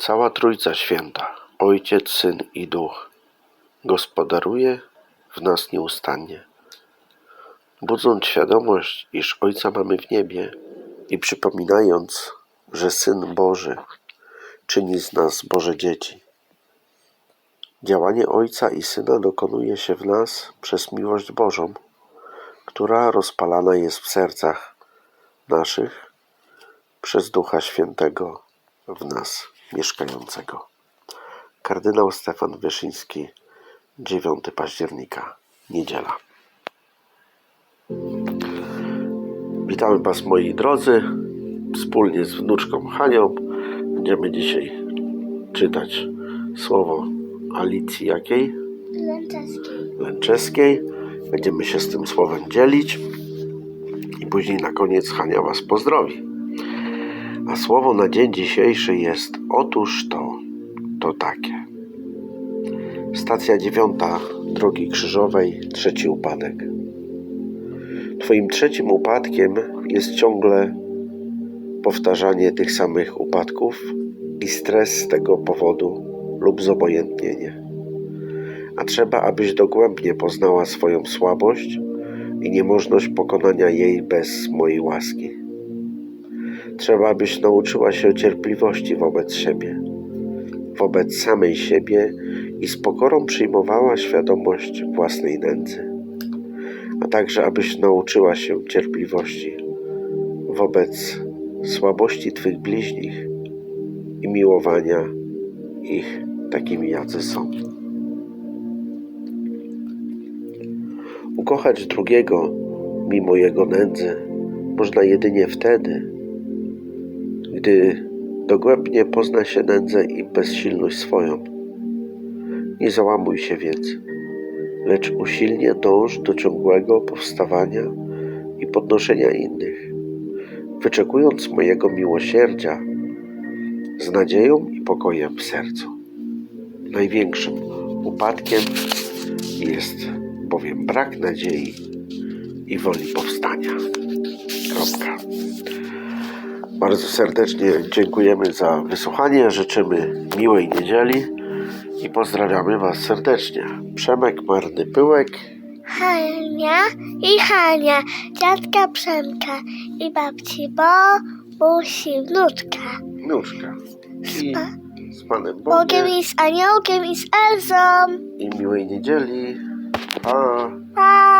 Cała Trójca Święta, Ojciec, Syn i Duch, gospodaruje w nas nieustannie. Budząc świadomość, iż Ojca mamy w niebie i przypominając, że Syn Boży czyni z nas Boże dzieci. Działanie Ojca i Syna dokonuje się w nas przez miłość Bożą, która rozpalana jest w sercach naszych przez Ducha Świętego w nas mieszkającego. Kardynał Stefan Wyszyński, 9 października, niedziela. Witamy Was moi drodzy. Wspólnie z wnuczką Hanią będziemy dzisiaj czytać słowo Alicji jakiej? Lęczeski. Lęczeskiej. Będziemy się z tym słowem dzielić i później na koniec Hania Was pozdrowi. A słowo na dzień dzisiejszy jest otóż to, to takie. Stacja dziewiąta drogi krzyżowej, trzeci upadek. Twoim trzecim upadkiem jest ciągle powtarzanie tych samych upadków i stres z tego powodu lub zobojętnienie a trzeba, abyś dogłębnie poznała swoją słabość i niemożność pokonania jej bez mojej łaski. Trzeba, abyś nauczyła się cierpliwości wobec siebie, wobec samej siebie i z pokorą przyjmowała świadomość własnej nędzy, a także abyś nauczyła się cierpliwości wobec słabości Twych bliźnich i miłowania ich takimi, jacy są. Ukochać drugiego mimo jego nędzy można jedynie wtedy, gdy dogłębnie pozna się nędzę i bezsilność swoją. Nie załamuj się więc, lecz usilnie dąż do ciągłego powstawania i podnoszenia innych, wyczekując mojego miłosierdzia z nadzieją i pokojem w sercu. Największym upadkiem jest bowiem brak nadziei i woli powstania. Kropka. Bardzo serdecznie dziękujemy za wysłuchanie, życzymy miłej niedzieli i pozdrawiamy Was serdecznie. Przemek Marny Pyłek Hania i Hania, dziadka Przemka i babci Bo, Busi, wnuczka. Nóżka i z Panem Bogiem Bogiem i z aniołkiem i z Elzą. i miłej niedzieli. Pa! Pa!